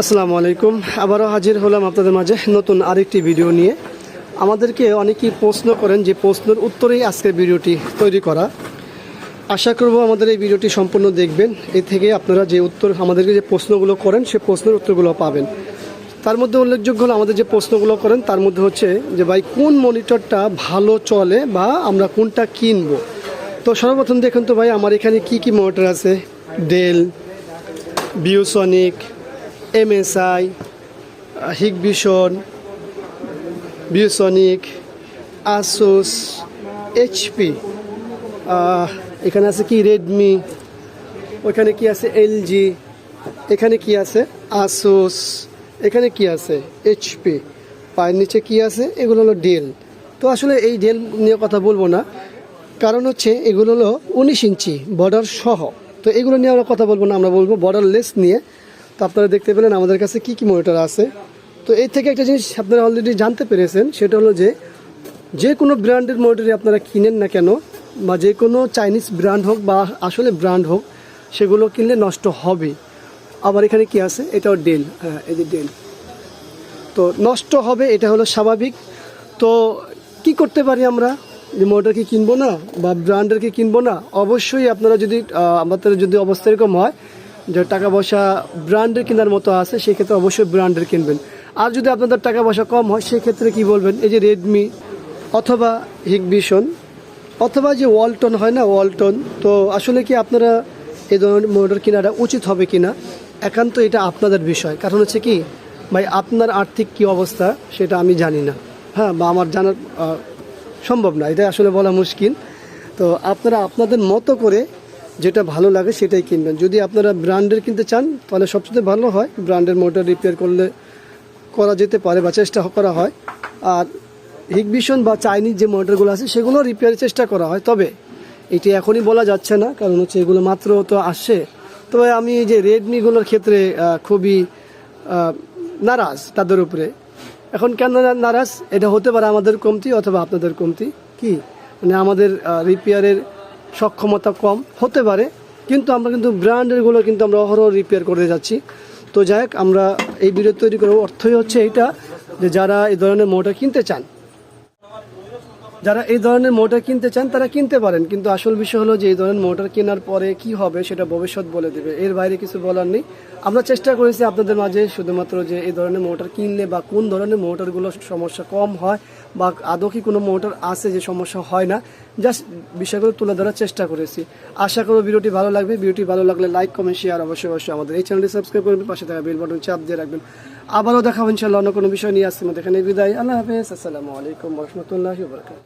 আসসালামু আলাইকুম। আবারও হাজির হলাম আপনাদের মাঝে নতুন আরেকটি ভিডিও নিয়ে। আমাদেরকে অনেকেই প্রশ্ন করেন যে প্রশ্নের উত্তরেই আজকের ভিডিওটি তৈরি করা। আশা করব আমাদের এই ভিডিওটি সম্পূর্ণ দেখবেন। এ থেকে আপনারা যে উত্তর, আমাদেরকে যে প্রশ্নগুলো করেন, সে প্রশ্নের উত্তরগুলো পাবেন। তার মধ্যে উল্লেখযোগ্য হলো, আমাদের যে প্রশ্নগুলো করেন, তার মধ্যে হচ্ছে যে, ভাই, কোন মনিটরটা ভালো চলে বা আমরা কোনটা কিনবো? তো সর্বপ্রথম দেখুন তো ভাই, আমার এখানে কি কি মনিটর আছে? Dell ViewSonic MSI Hikvision ViewSonic Asus HP এখানে আছে কি রেডমি ওইখানে কি আছে এলজি এখানে কি আছে আসুস এখানে কি আছে এইচপি পায়ের নিচে কি আছে? এগুলো হলো ডেল তো আসলে এই ডেল নিয়ে কথা বলব না। কারণ হচ্ছে এগুলো হলো উনিশ ইঞ্চি বর্ডার সহ। তো এগুলো নিয়ে আমরা কথা বলব না, আমরা বলব বর্ডার লেস নিয়ে। তো আপনারা দেখতে পেলেন আমাদের কাছে কি কি মনিটর আছে। তো এর থেকে একটা জিনিস আপনারা অলরেডি জানতে পেরেছেন, সেটা হলো যে যে কোনো ব্র্যান্ডের মনিটরই আপনারা কিনেন না কেন, বা যে কোনো চাইনিজ ব্র্যান্ড হোক বা আসলে ব্র্যান্ড হোক, সেগুলো কিনলে নষ্ট হবে। আবার এখানে কি আছে? এটাও ডেল হ্যাঁ এই যে ডেল তো নষ্ট হবে, এটা হলো স্বাভাবিক। তো কি করতে পারি আমরা? যে মোটর কি কিনবো না, বা ব্র্যান্ডের কি কিনবো না? অবশ্যই আপনারা যদি আমাদের যদি অবস্থা এরকম হয় যে টাকা পয়সা ব্র্যান্ডের কেনার মতো আছে, সেক্ষেত্রে অবশ্যই ব্র্যান্ডের কিনবেন। আর যদি আপনাদের টাকা পয়সা কম হয়, সেক্ষেত্রে কি বলবেন? এই যে রেডমি অথবা হিগবিশন অথবা যে ওয়ালটন হয় না ওয়ালটন তো আসলে কি আপনারা এই ধরনের মোটর কেনাটা উচিত হবে কিনা? একান্ত এটা আপনাদের বিষয়। কারণ হচ্ছে কি, ভাই, আপনার আর্থিক কি অবস্থা সেটা আমি জানি না। হ্যাঁ বা আমার জানার সম্ভব না। এটা আসলে বলা মুশকিল। তো আপনারা আপনাদের মতো করে যেটা ভালো লাগে সেটাই কিনবেন। যদি আপনারা ব্র্যান্ডের কিনতে চান, তাহলে সবচেয়ে ভালো হয় ব্র্যান্ডের মোটর রিপেয়ার করলে করা যেতে পারে বা চেষ্টা করা হয়। আর হিগবিশন বা চাইনিজ যে মোটরগুলো আছে, সেগুলো রিপেয়ারের চেষ্টা করা হয়। তবে এটি এখনই বলা যাচ্ছে না, কারণ হচ্ছে এগুলো মাত্র তো আসছে। তবে আমি যে রেডমিগুলোর ক্ষেত্রে খুবই নারাজ তাদের উপরে। এখন কেন নারাজ? এটা হতে পারে আমাদের কমতি অথবা আপনাদের কমতি। কি? মানে আমাদের রিপেয়ারের সক্ষমতা কম হতে পারে, কিন্তু আমরা কিন্তু ব্র্যান্ডেরগুলো কিন্তু আমরা অহরহ রিপেয়ার করে যাচ্ছি। তো যাই আমরা এই ভিডিও তৈরি করার অর্থই হচ্ছে এইটা যে যারা এই ধরনের মোটর কিনতে চান, যারা এই ধরনের মোটর কিনতে চান তারা কিনতে পারেন, কিন্তু আসল বিষয় হলো যে এই ধরনের মোটর কেনার পরে কি হবে সেটা ভবিষ্যৎ বলে দেবে। এর বাইরে কিছু বলার নেই। আমরা চেষ্টা করেছি আপনাদের মাঝে শুধুমাত্র যে এই ধরনের মোটর কিনলে বা কোন ধরনের মোটরগুলো সমস্যা কম হয় বা আদৌ কি কোনো মোটর আছে যে সমস্যা হয় না জাস্ট বিষয়গুলো তুলে ধরার চেষ্টা করেছি। আশা করব ভিডিওটি ভালো লাগবে। ভিডিওটি ভালো লাগলে লাইক কমেন্ট শেয়ার অবশ্যই অবশ্যই আমাদের এই চ্যানেলটি সাবস্ক্রাইব করবেন, পাশে থাকা বেল বাটন চাপ দিয়ে রাখবেন। আবারও দেখাবেন ইনশাল্লাহ অন্য কোনো বিষয় নিয়ে আসছি আমাদের এখানে বিদায়। আল্লাহ হাফেজ। আসসালামু আলাইকুম রহমতুল্লাহ